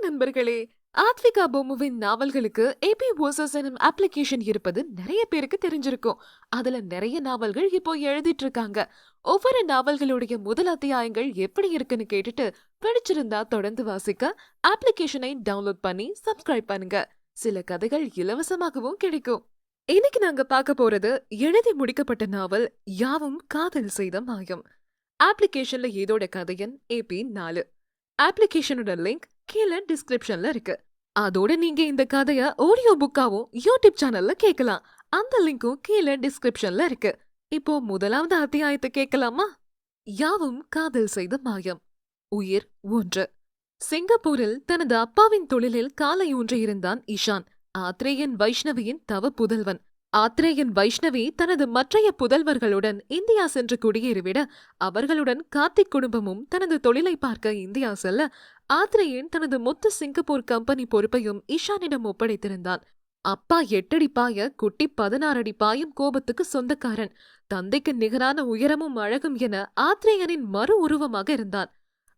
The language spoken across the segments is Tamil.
நண்பர்களே ஆத்விகா பொம்முவின் நாவல்களுக்கு ஏபி ஓசஸ் எனும் அப்ளிகேஷன் இருப்பது நிறைய பேருக்கு தெரிஞ்சிருக்கும். அதுல நிறைய நாவல்கள் இப்போ எழுதிட்டு இருக்காங்க ஒவ்வொரு நாவல்களுடைய முதல் அத்தியாயங்கள் எப்படி இருக்குன்னு கேட்டுட்டு பிடிச்சிருந்தா தொடர்ந்து வாசிக்க அப்ளிகேஷனை டவுன்லோட் பண்ணி சப்ஸ்கிரைப் பண்ணுங்க. சில கதைகள் இலவசமாகவும் கிடைக்கும். இன்னைக்கு நாங்க பார்க்க போறது எழுதி முடிக்கப்பட்ட நாவல் யாவும் காதல் செய்த மாயம். அப்ளிகேஷன்ல ஏதோட கதையன் ஏபி நாலு. அப்ளிகேஷனோட லிங்க் கீழே டிஸ்கிரிப்ஷன்ல இருக்கு. அதோட நீங்க இந்த கதைய ஆடியோ புக்காவும் யூடியூப் சேனல்ல கேட்கலாம் அந்த லிங்க்கும் கீழே டிஸ்கிரிப்ஷன்ல இருக்கு. இப்போ முதலாவது அத்தியாயத்தை கேட்கலாமா? யாவும் காதல் செய்த மாயம். உயிர் ஒன்று. சிங்கப்பூரில் தனது அப்பாவின் தொழிலில் காலை ஊன்றியிருந்தான் இஷான் ஆத்ரேயன் வைஷ்ணவியின் தவ புதல்வன். ஆத்ரேயன் வைஷ்ணவி தனது மற்றைய புதல்வர்களுடன் இந்தியா சென்று குடியேறிவிட அவர்களுடன் கார்த்திக் குடும்பமும் தனது தொழிலை பார்க்க இந்தியா செல்ல ஆத்ரேயன் தனது மொத்த சிங்கப்பூர் கம்பெனி பொறுப்பையும் இஷானிடம் ஒப்படைத்திருந்தான் அப்பா எட்டடி பாய குட்டி பதினாறடி பாயும் கோபத்துக்கு சொந்தக்காரன். தந்தைக்கு நிகரான உயரமும் அழகும் என ஆத்ரேயனின் மறு உருவமாக இருந்தான்.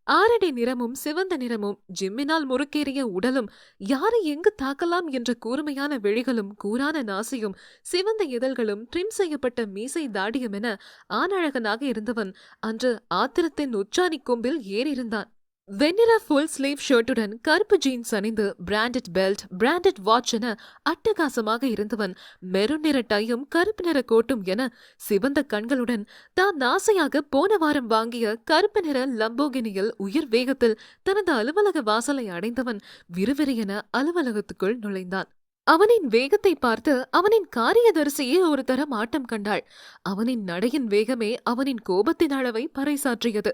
ஆரடி நிறமும் சிவந்த நிறமும் ஜிம்மினால் முறுக்கேறிய உடலும் யாரை எங்கு தாக்கலாம் என்ற கூர்மையான விழிகளும் கூரான நாசியும் சிவந்த இதழ்களும் ட்ரிம் செய்யப்பட்ட மீசை தாடியும் என ஆணழகனாக இருந்தவன் அன்று ஆத்திரத்தின் உச்சாணி கொம்பில் ஏறியிருந்தான். வெண்ணிற ஃபுல் ஸ்லீவ் ஷர்ட்டுடன் கருப்பு ஜீன்ஸ் அணிந்து பிராண்டட் பெல்ட் பிராண்டட் வாட்ச் என அட்டகாசமாக இருந்தவன் மெருன் நிற டையும் கருப்பு நிற கோட்டும் என சிவந்த கண்களுடன் தான் ஆசையாக போன வாரம் வாங்கிய கருப்பு நிற லம்போகினியில் உயிர் வேகத்தில் தனது அலுவலக வாசலை அடைந்தவன் விறுவிறு என அலுவலகத்துக்குள் நுழைந்தான். அவனின் வேகத்தை பார்த்து அவனின் காரியதரிசியே ஒரு தரம் ஆட்டம் கண்டாள். அவனின் நடையின் வேகமே அவனின் கோபத்தின் அளவை பறைசாற்றியது.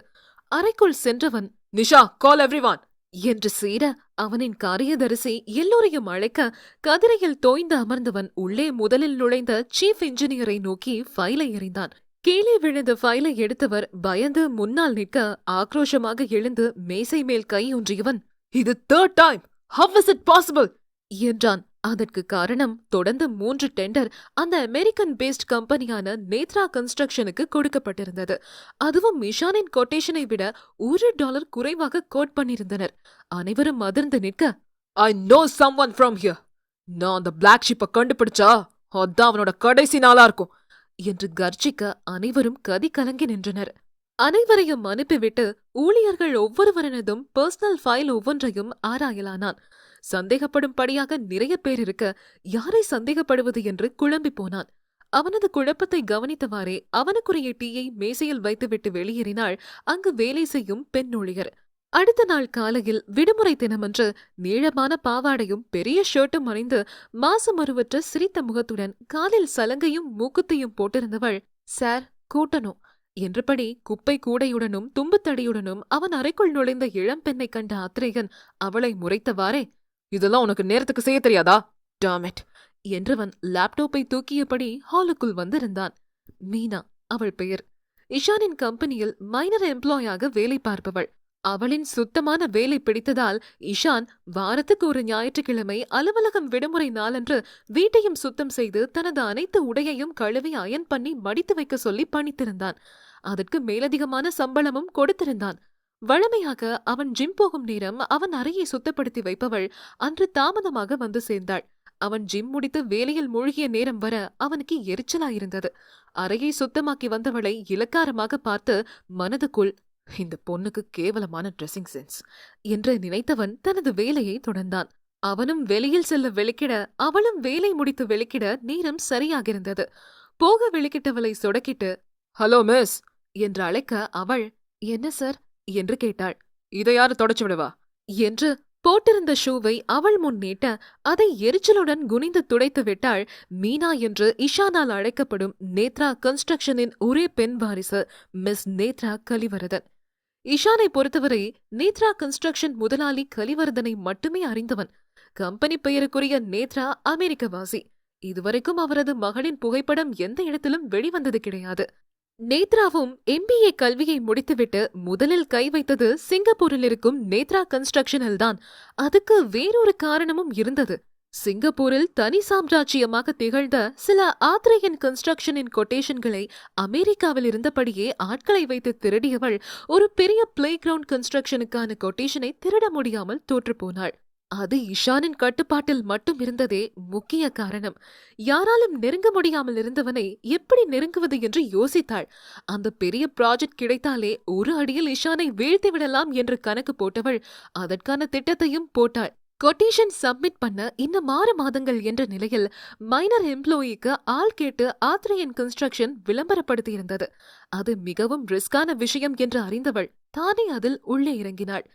அறைக்குள் சென்றவன் நிஷா கால் எவ்ரிவான் என்று சீர அவனின் காரியதரிசி எல்லோரையும் அழைக்க கதிரையில் தோய்ந்து அமர்ந்தவன் உள்ளே முதலில் நுழைந்த சீஃப் இன்ஜினியரை நோக்கி ஃபைலை எறிந்தான். கீழே விழுந்த ஃபைலை எடுத்தவர் பயந்து முன்னால் நிற்க ஆக்ரோஷமாக எழுந்து மேசை மேல் கையூன்றியவன் இது third time how is it possible என்றான். அதற்கு காரணம் தொடர்ந்து மூன்று டெண்டர் அந்த அமெரிக்கன் பேஸ்ட் கம்பெனியான நேத்ரா கன்ஸ்ட்ரக்ஷனுக்கு கொடுக்கப்பட்டிருந்தது. அதுவும் மிஷானின் கொட்டேஷனை விட ஒரு டாலர் குறைவாக கோட் பண்ணியிருந்தனர். அனைவரும் அதிர்ந்து நிற்க I know some one from here நான் அந்த பிளாக் ஷிப்பை கண்டுபிடிச்சா அதான் அவனோட கடைசி நாளா இருக்கும் என்று கர்ஜிக்க அனைவரும் கதி கலங்கி நின்றனர். அனைவரையும் அனுப்பிவிட்டு ஊழியர்கள் ஒவ்வொருவரினதும் பர்சனல் ஃபைல் ஒவ்வொன்றையும் ஆராயலானான். சந்தேகப்படும்படியாக நிறைய பேர் இருக்க யாரை சந்தேகப்படுவது என்று குழம்பி போனான். அவனது குழப்பத்தை கவனித்தவாறே அவனுக்குரிய டீயை மேசையில் வைத்துவிட்டு வெளியேறினாள். அங்கு வேலை செய்யும் பெண் ஊழியர். அடுத்த நாள் காலையில் விடுமுறை தினமன்று நீளமான பாவாடையும் பெரிய ஷர்ட்டும் அணிந்து மாசமருவற்ற சிரித்த முகத்துடன் காலில் சலங்கையும் மூக்குத்தையும் போட்டிருந்தவள் சார் கூட்டணும். என்றபடி குப்பை கூடையுடனும் தும்புத்தடியுடனும் அவன் அறைக்குள் நுழைந்த இளம்பெண்ணை கண்ட ஆத்திரேயன் அவளை முறைத்தவாறே இதெல்லாம் உனக்கு நேரத்துக்கு செய்ய தெரியாதா? டாமெட் என்றவன் லேப்டாப்பை தூக்கியபடி ஹாலுக்குள் வந்திருந்தான். மீனா அவள் பெயர். இஷானின் கம்பெனியில் மைனர் எம்ப்ளாயாக வேலை பார்ப்பவள். அவளின் சுத்தமான வேலை பிடித்ததால் இஷான் வாரத்துக்கு ஒரு ஞாயிற்றுக்கிழமை அலுவலகம் விடுமுறை நாளன்று வீட்டையும் சுத்தம் செய்து தனது அனைத்து உடையையும் கழுவி அயன் பண்ணி மடித்து வைக்க சொல்லி பணித்திருந்தான். அதற்கு மேலதிகமான சம்பளமும் கொடுத்திருந்தான். வழமையாக அவன் ஜிம் போகும் நேரம் அவன் அறையை சுத்தப்படுத்தி வைப்பவள் அன்று தாமதமாக வந்து சேர்ந்தாள். அவன் ஜிம் முடித்து வேலையில் மூழ்கிய நேரம் வர அவனுக்கு எரிச்சலாயிருந்தது. அறையை சுத்தமாக்கி வந்தவளை இலக்காரமாக பார்த்து மனதுக்குள் இந்த பொண்ணுக்கு கேவலமான ட்ரெஸ்ஸிங் சென்ஸ் என்று நினைத்தவன் தனது வேலையை தொடர்ந்தான். அவனும் வெளியில் செல்ல வெளிக்கிட அவளும் வேலை முடித்து வெளிக்கிட நேரம் சரியாகிருந்தது. போக வெளிக்கிட்டவளை சொடக்கிட்டு ஹலோ மிஸ் என்று அழைக்க அவள் என்ன சார்? என்று கேட்டாள். இதை யாரு தொடச்சு விடுவா? என்று போட்டிருந்த ஷூவை அவள் முன் நீட்ட அதை எரிச்சலுடன் குனிந்து துடைத்து விட்டாள் மீனா என்று இஷானால் அழைக்கப்படும் நேத்ரா கன்ஸ்ட்ரக்ஷனின் ஒரே பெண் வாரிசு மிஸ் நேத்ரா கலிவரதன். இஷானை பொறுத்தவரை நேத்ரா கன்ஸ்ட்ரக்ஷன் முதலாளி கலிவரதனை மட்டுமே அறிந்தவன். கம்பெனி பெயருக்குரிய நேத்ரா அமெரிக்க வாசி இதுவரைக்கும் அவரது மகளின் புகைப்படம் எந்த இடத்திலும் வெளிவந்தது கிடையாது. நேத்ராவும் எம்பிஏ கல்வியை முடித்துவிட்டு முதலில் கை வைத்தது சிங்கப்பூரில் இருக்கும் நேத்ரா கன்ஸ்ட்ரக்ஷனில் தான். அதுக்கு வேறொரு காரணமும் இருந்தது. சிங்கப்பூரில் தனி சாம்ராஜ்யமாக திகழ்ந்த சில ஆத்ரேயன் கன்ஸ்ட்ரக்ஷனின் கொட்டேஷன்களை அமெரிக்காவில் இருந்தபடியே ஆட்களை வைத்து திருடியவள் ஒரு பெரிய பிளே கிரவுண்ட் கன்ஸ்ட்ரக்ஷனுக்கான கொட்டேஷனை திருட முடியாமல் தோற்றுப்போனாள் அது இஷானின் கட்டுப்பாட்டில் மட்டும் இருந்ததே முக்கிய காரணம். யாராலும் நெருங்க முடியாமல் இருந்தவனை எப்படி நெருங்குவது என்று யோசித்தாள். அந்த பெரிய ப்ராஜெக்ட் கிடைத்தாலே ஒரு அடியில் இஷானை வீழ்த்தி விடலாம் என்று கணக்கு போட்டவள் அதற்கான திட்டத்தையும் போட்டாள். கொட்டேஷன் சப்மிட் பண்ண இன்னும் ஆறு மாதங்கள் என்ற நிலையில் மைனர் எம்ப்ளாயிக்கு ஆள் கேட்டு ஆத்ரேயன் கன்ஸ்ட்ரக்ஷன் விளம்பரப்படுத்தியிருந்தது. அது மிகவும் ரிஸ்கான விஷயம் என்று அறிந்தவள் தானே அதில் உள்ளே இறங்கினாள்.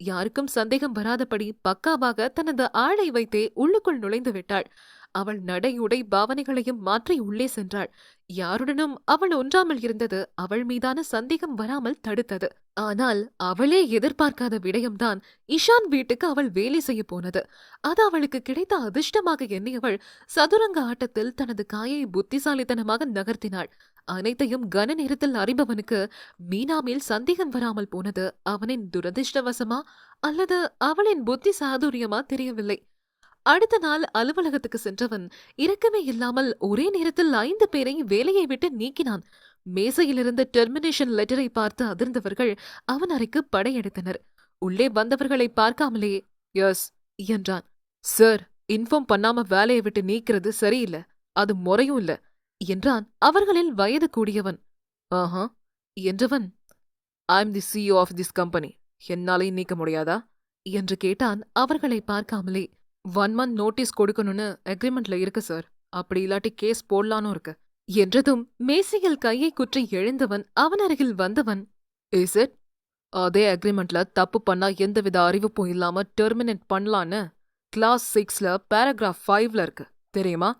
யாருக்கும் சந்தேகம் வராதபடி பக்காவாக தனது ஆளை வைத்தே உள்ளுக்குள் நுழைந்து விட்டாள். அவள் நடையுடை பாவனைகளையும் மாற்றி உள்ளே சென்றாள். யாருடனும் அவள் ஒன்றாமல் இருந்தது அவள் மீதான சந்தேகம் வராமல் தடுத்தது. ஆனால் அவளே எதிர்பார்க்காத விடயம்தான் இஷான் வீட்டுக்கு அவள் வேலை செய்ய போனது. அது அவளுக்கு கிடைத்த அதிர்ஷ்டமாக எண்ணியவள் சதுரங்க ஆட்டத்தில் தனது காயை புத்திசாலித்தனமாக நகர்த்தினாள். அனைத்தையும் கன நேரத்தில் அறிபவனுக்கு மீனா மேல் சந்தேகம் வராமல் போனது அவனின் துரதிர்ஷ்டவசமா அல்லது அவளின் புத்தி சாதுரியமா தெரியவில்லை. அடுத்த நாள் அலுவலகத்துக்கு சென்றவன் இரக்கமே இல்லாமல் ஒரே நேரத்தில் ஐந்து பேரை வேலையை விட்டு நீக்கினான். மேசையிலிருந்த டெர்மினேஷன் லெட்டரை பார்த்து அதிர்ந்தவர்கள் அவன் அறைக்கு படையெடுத்தனர். உள்ளே வந்தவர்களை பார்க்காமலே எஸ் என்றான். சார் இன்ஃபார்ம் பண்ணாம வேலையை விட்டு நீக்கிறது சரியில்லை. அது முறையும் இல்ல என்றான். அவர்களில் வயது கூடியவன். ஆஹா என்றவன். I am the C E O of this company என்னாலையும் நீக்க முடியாதா? என்று கேட்டான். அவர்களை பார்க்காமலே ஒன் மந்த் நோட்டீஸ் கொடுக்கணும்னு அக்ரிமெண்ட்ல இருக்கு சார் அப்படி இல்லாட்டி கேஸ் போடலான்னு இருக்கு. என்றதும் மேசையில் கையை குற்றி எழுந்தவன் அவன் அருகில் வந்தவன் இஸ் இட் அதே அக்ரிமெண்ட்ல தப்பு பண்ணா எந்தவித அறிவிப்பும் இல்லாம டெர்மினேட் பண்ணலான்னு கிளாஸ் சிக்ஸ்ல பேராகிராஃப் ஃபைவ்ல இருக்கு. தெரியுமா?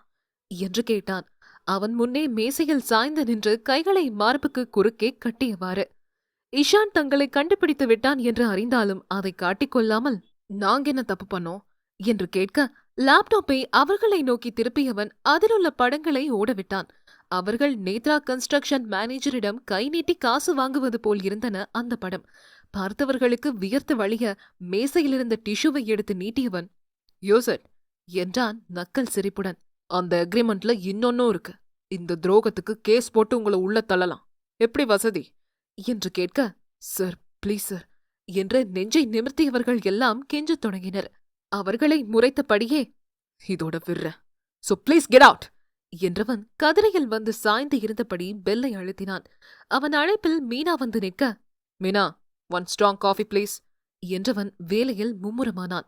என்று கேட்டான். அவன் முன்னே மேசையில் சாய்ந்து நின்று கைகளை மார்புக்கு குறுக்கே கட்டியவாறு. இஷான் தங்களை கண்டுபிடித்து விட்டான் என்று அறிந்தாலும் அதை காட்டிக்கொள்ளாமல் நாங்க என்ன தப்பு பண்ணோம்? என்று கேட்க லேப்டாப்பை அவர்களை நோக்கி திருப்பியவன் அதிலுள்ள படங்களை ஓடவிட்டான். அவர்கள் நேத்ரா கன்ஸ்ட்ரக்ஷன் மேனேஜரிடம் கை நீட்டி காசு வாங்குவது போல் இருந்தன அந்த படம். பார்த்தவர்களுக்கு வியர்த்து வழிய மேசையிலிருந்த டிஷ்யூவை எடுத்து நீட்டியவன் யோசட் என்றான் நக்கல் சிரிப்புடன் அந்த அக்ரிமெண்ட்ல இன்னொன்னும் இருக்கு. இந்த துரோகத்துக்கு கேஸ் போட்டு உங்களை உள்ள தள்ளலாம். எப்படி வசதி? என்று கேட்க சார் ப்ளீஸ் சார் என்று நெஞ்சை நிமிர்த்தியவர்கள் எல்லாம் கெஞ்சத் தொடங்கினர். அவர்களை முறைத்தபடியே இதோட விர்ற. சோ ப்ளீஸ் கெட் அவுட் என்றவன் கதிரையில் வந்து சாய்ந்து இருந்தபடி பெல்லை அழுத்தினான். அவன் அழைப்பில் மீனா வந்து நிற்க Meena one strong coffee please என்றவன் வேலையில் மும்முரமானான்.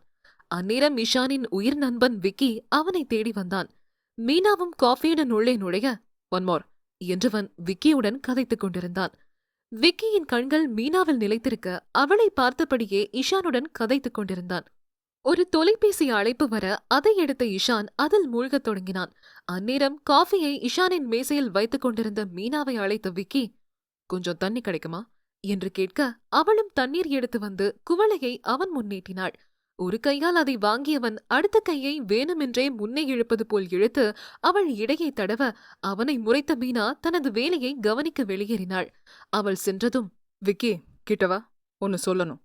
அந்நேரம் இஷானின் உயிர் நண்பன் விக்கி அவனை தேடி வந்தான். மீனாவும் காஃபியுடன் உள்ளே நுழைய ஒன் மோர் என்றவன் விக்கியுடன் கதைத்துக் கொண்டிருந்தான். விக்கியின் கண்கள் மீனாவில் நிலைத்திருக்க அவளை பார்த்தபடியே இஷானுடன் கதைத்துக் கொண்டிருந்தான். ஒரு தொலைபேசி அழைப்பு வர அதை எடுத்த இஷான் அதில் மூழ்கத் தொடங்கினான். அந்நேரம் காஃபியை இஷானின் மேசையில் வைத்துக் கொண்டிருந்த மீனாவை அழைத்த விக்கி கொஞ்சம் தண்ணி கிடைக்குமா? என்று கேட்க அவளும் தண்ணீர் எடுத்து வந்து குவளையை அவன் முன்னேற்றினாள். ஒரு கையால் அதை வாங்கியவன் அடுத்த கையை வேணுமென்றே முன்னே இழுப்பது போல் இழுத்து அவள் இடையை தடவ அவனை முறைத்த மீனா தனது வேலையை கவனிக்க வெளியேறினாள். அவள் சென்றதும் விக்கி கிட்டவா ஒன்னு சொல்லணும்.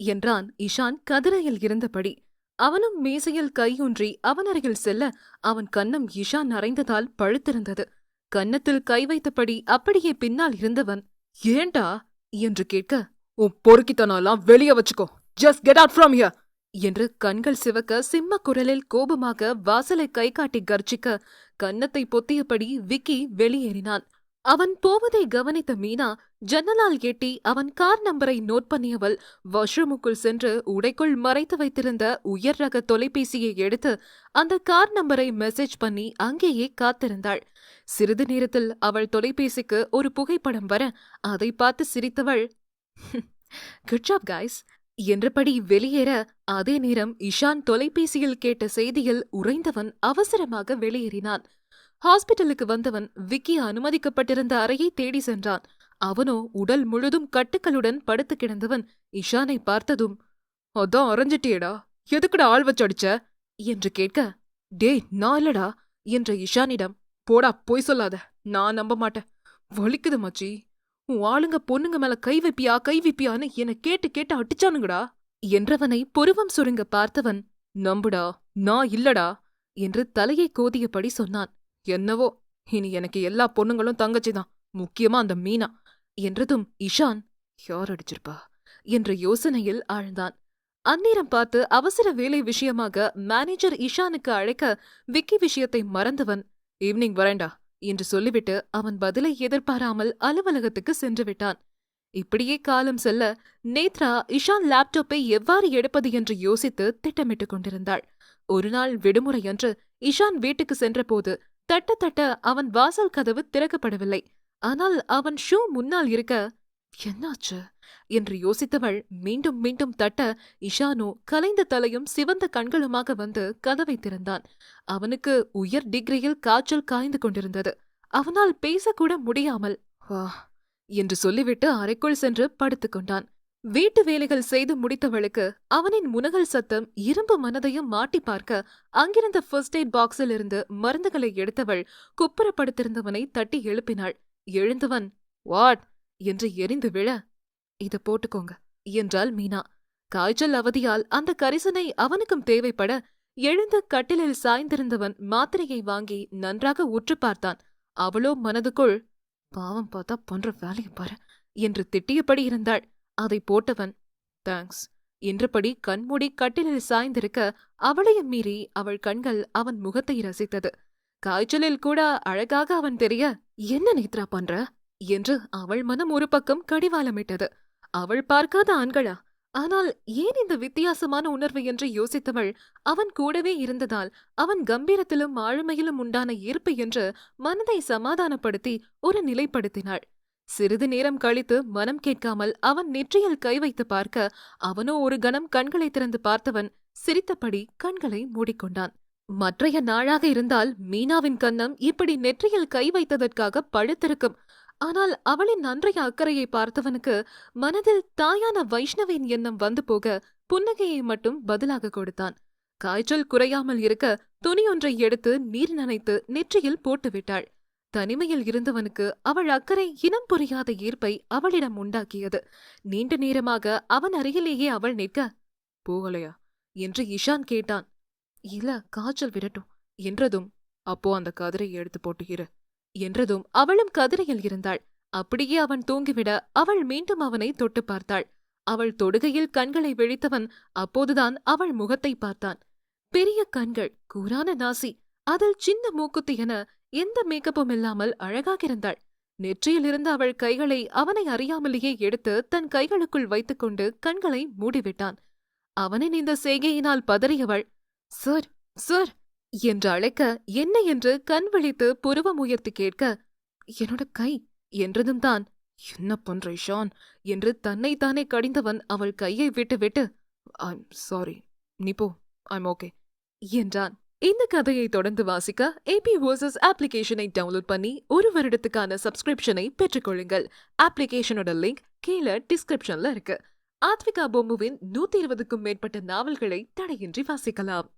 என்றான் இஷான் கதிரையில் இருந்தபடி. அவனும் மேசையில் கையொன்றி அவன் அருகில் செல்ல அவன் கன்னம் இஷான் அறைந்ததால் பழுத்திருந்தது. கன்னத்தில் கை வைத்தபடி அப்படியே பின்னால் இருந்தவன் ஏண்டா? என்று கேட்க உன் பொறுக்கித்தனாலாம் வெளிய வச்சுக்கோ. Just get out from here என்று கண்கள் சிவக்க சிம்ம குரலில் கோபமாக வாசலை கை காட்டி கர்ஜிக்க கன்னத்தை பொத்தியபடி விக்கி வெளியேறினான். அவன் போவதை கவனித்த மீனா ஜன்னலால் எட்டி அவன் கார் நம்பரை நோட் பண்ணியவள் வாஷ்ரூமுக்குள் சென்று உடைக்குள் மறைத்து வைத்திருந்த உயர் ரக தொலைபேசியை எடுத்து அந்த கார் நம்பரை மெசேஜ் பண்ணி அங்கேயே காத்திருந்தாள். சிறிது நேரத்தில் அவள் தொலைபேசிக்கு ஒரு புகைப்படம் வர அதை பார்த்து சிரித்தவள் குட் ஜாப் கைஸ் என்றபடி வெளியேற அதே நேரம் இஷான் தொலைபேசியில் கேட்ட செய்தியில் உறைந்தவன் அவசரமாக வெளியேறினான். ஹாஸ்பிட்டலுக்கு வந்தவன் விக்கி அனுமதிக்கப்பட்டிருந்த அறையை தேடி சென்றான். அவனோ உடல் முழுதும் கட்டுக்களுடன் படுத்து கிடந்தவன் இஷானை பார்த்ததும் அதான் அரைஞ்சிட்டியடா எதுக்குடா ஆள் வச்சு அடிச்ச என்று கேட்க டேய் நான் இல்லடா என்ற இஷானிடம் போடா பொய் சொல்லாத நான் நம்ப மாட்டேன். வலிக்குது மச்சி. உன் ஆளுங்க பொண்ணுங்க மேல கை வைப்பியா கை வைப்பியான்னு என கேட்டு கேட்டு அடிச்சானுங்கடா என்றவனை புருவம் சுருங்க பார்த்தவன் நம்புடா நான் இல்லடா என்று தலையை கோதியபடி சொன்னான். என்னவோ இனி எனக்கு எல்லா பொண்ணுங்களும் தங்கச்சி தான் முக்கியமா அந்த மீனா. என்றதும் இஷான் யார் அடிச்சிருப்பா? என்ற யோசனையில் ஆழ்ந்தான். அந்நேரம் பார்த்து அவசர வேலை விஷயமாக மேனேஜர் இஷானுக்கு அழைக்க விக்கி விஷயத்தை மறந்தவன் ஈவினிங் வரேண்டா என்று சொல்லிவிட்டு அவன் பதிலை எதிர்பாராமல் அலுவலகத்துக்கு சென்று விட்டான். இப்படியே காலம் செல்ல நேத்ரா இஷான் லேப்டாப்பை எவ்வாறு எடுப்பது என்று யோசித்து திட்டமிட்டுக் கொண்டிருந்தாள். ஒரு நாள் விடுமுறையன்று இஷான் வீட்டுக்கு சென்றபோது தட்ட தட்ட அவன் வாசல் கதவு திறக்கப்படவில்லை. ஆனால் அவன் ஷூ முன்னால் இருக்க என்னாச்சு? என்று யோசித்தவள் மீண்டும் மீண்டும் தட்ட இஷானு கலைந்த தலையும் சிவந்த கண்களுமாக வந்து கதவை திறந்தான். அவனுக்கு உயர் டிகிரியில் காய்ச்சல் காய்ந்து கொண்டிருந்தது. அவனால் பேசக்கூட முடியாமல் வா என்று சொல்லிவிட்டு அறைக்குள் சென்று படுத்துக் கொண்டான். வீட்டு வேலைகள் செய்து முடித்தவளுக்கு அவனின் முனகல் சத்தம் இரும்பு மனதையும் மாட்டி பார்க்க அங்கிருந்த ஃபர்ஸ்ட் எய்ட் பாக்ஸில் இருந்து மருந்துகளை எடுத்தவள் குப்புறப்படுத்திருந்தவனை தட்டி எழுப்பினாள். எழுந்தவன் வாட்? என்று எரிந்து விழ இத போட்டுக்கோங்க என்றாள் மீனா. காய்ச்சல் அவதியால் அந்த கரிசனை அவனுக்கும் தேவைப்பட எழுந்து கட்டிலில் சாய்ந்திருந்தவன் மாத்திரையை வாங்கி நன்றாக உற்று பார்த்தான். அவளோ மனதுக்குள் பாவம் பார்த்தா பண்ற வேலையை பாரு என்று திட்டியபடி இருந்தாள். அதை போட்டவன். தேங்க்ஸ். என்றபடி கண்மூடி கட்டிலில் சாய்ந்திருக்க அவளையும் மீறி அவள் கண்கள் அவன் முகத்தை ரசித்தது. காய்ச்சலில் கூட அழகாக அவன் தெரிய என்ன நேத்ரா பண்ற? என்று அவள் மனம் ஒரு பக்கம் கடிவாளமிட்டது. அவள் பார்க்காத ஆண்களா? ஆனால் ஏன் இந்த வித்தியாசமான உணர்வு? என்று யோசித்தவள் அவன் கூடவே இருந்ததால் அவன் கம்பீரத்திலும் ஆளுமையிலும் உண்டான ஈர்ப்பு என்று மனதை சமாதானப்படுத்தி ஒரு நிலைப்படுத்தினாள். சிறிது நேரம் கழித்து மனம் கேட்காமல் அவன் நெற்றியில் கை வைத்து பார்க்க அவனோ ஒரு கணம் கண்களை திறந்து பார்த்தவன் சிரித்தபடி கண்களை மூடிக்கொண்டான். மற்றைய நாளாக இருந்தால் மீனாவின் கன்னம் இப்படி நெற்றியில் கை வைத்ததற்காக பழுத்திருக்கும். ஆனால் அவளின் அன்றைய அக்கறையை பார்த்தவனுக்கு மனதில் தாயான வைஷ்ணவின் எண்ணம் வந்து போக புன்னகையை மட்டும் பதிலாக கொடுத்தான். காய்ச்சல் குறையாமல் இருக்க துணியொன்றை எடுத்து நீர் நனைத்து நெற்றியில் போட்டுவிட்டாள். தனிமையில் இருந்தவனுக்கு அவள் அக்கறை இனம் புரியாத ஈர்ப்பை அவளிடம் உண்டாக்கியது. நீண்ட நேரமாக அவன் அருகிலேயே அவள் நிற்க போகலையா? என்று இஷான் கேட்டான். இல்ல காய்ச்சல் விடட்டும் என்றதும் அப்போ அந்த கதிரை எடுத்து போட்டு இரு என்றதும் அவளும் கதிரையில் இருந்தாள். அப்படியே அவன் தூங்கிவிட அவள் மீண்டும் அவனை தொட்டு பார்த்தாள். அவள் தொடுகையில் கண்களை விழித்தவன் அப்போதுதான் அவள் முகத்தை பார்த்தான். பெரிய கண்கள் கூரான நாசி அதில் சின்ன மூக்குத்தி என எந்த மேக்கப்பும் இல்லாமல் அழகாக இருந்தாள் நெற்றியிலிருந்து அவள் கைகளை அவனை அறியாமலேயே எடுத்து தன் கைகளுக்குள் வைத்துக்கொண்டு கண்களை மூடிவிட்டான். அவனின் இந்த செய்கையினால் பதறியவள் சார் சார் என்று அழைக்க என்ன என்று கண் விழித்து புருவம் உயர்த்தி கேட்க என்னோட கை என்றதும் தான். என்ன பண்ற ஷான் என்று தன்னைத்தானே கடிந்தவன் அவள் கையை விட்டு விட்டு ஐம் சாரி நீ போ ஐம் ஓகே என்றான். இந்த கதையை தொடர்ந்து வாசிக்க ஏபி வர்சஸ் அப்ளிகேஷனை டவுன்லோட் பண்ணி ஒரு வருடத்துக்கான சப்ஸ்கிரிப்ஷனை பெற்றுக்கொள்ளுங்கள். அப்ளிகேஷனோட லிங்க் கீழே டிஸ்கிரிப்ஷன்ல இருக்கு. ஆத்விகா பொம்முவின் நூத்தி இருபதுக்கும் மேற்பட்ட நாவல்களை தடையின்றி வாசிக்கலாம்.